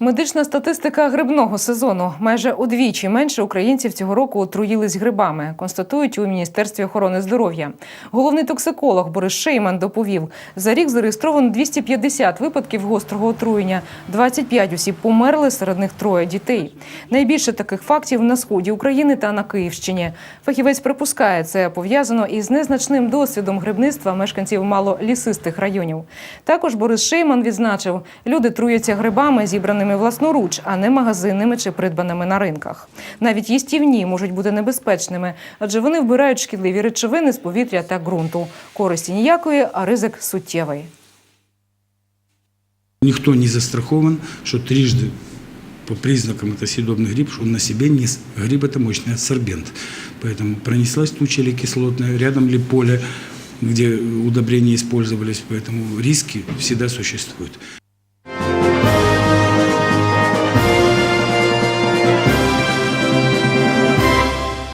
Медична статистика грибного сезону. Майже удвічі менше українців цього року отруїлись грибами, констатують у Міністерстві охорони здоров'я. Головний токсиколог Борис Шейман доповів, за рік зареєстровано 250 випадків гострого отруєння. 25 осіб померли, серед них троє дітей. Найбільше таких фактів на сході України та на Київщині. Фахівець припускає, це пов'язано із незначним досвідом грибництва мешканців малолісистих районів. Також Борис Шейман відзначив, люди труяться грибами, зібраними власноруч, а не магазинними чи придбаними на ринках. Навіть їстівні можуть бути небезпечними, адже вони вбирають шкідливі речовини з повітря та ґрунту. Користі ніякої, а ризик суттєвий. Никто не застрахован, что трижды по признакам это съедобный гриб, что он на себе нес. Гриб – это мощный адсорбент. Поэтому пронеслась туча или кислотная, рядом ли поле, где удобрения использовались, поэтому риски всегда существуют.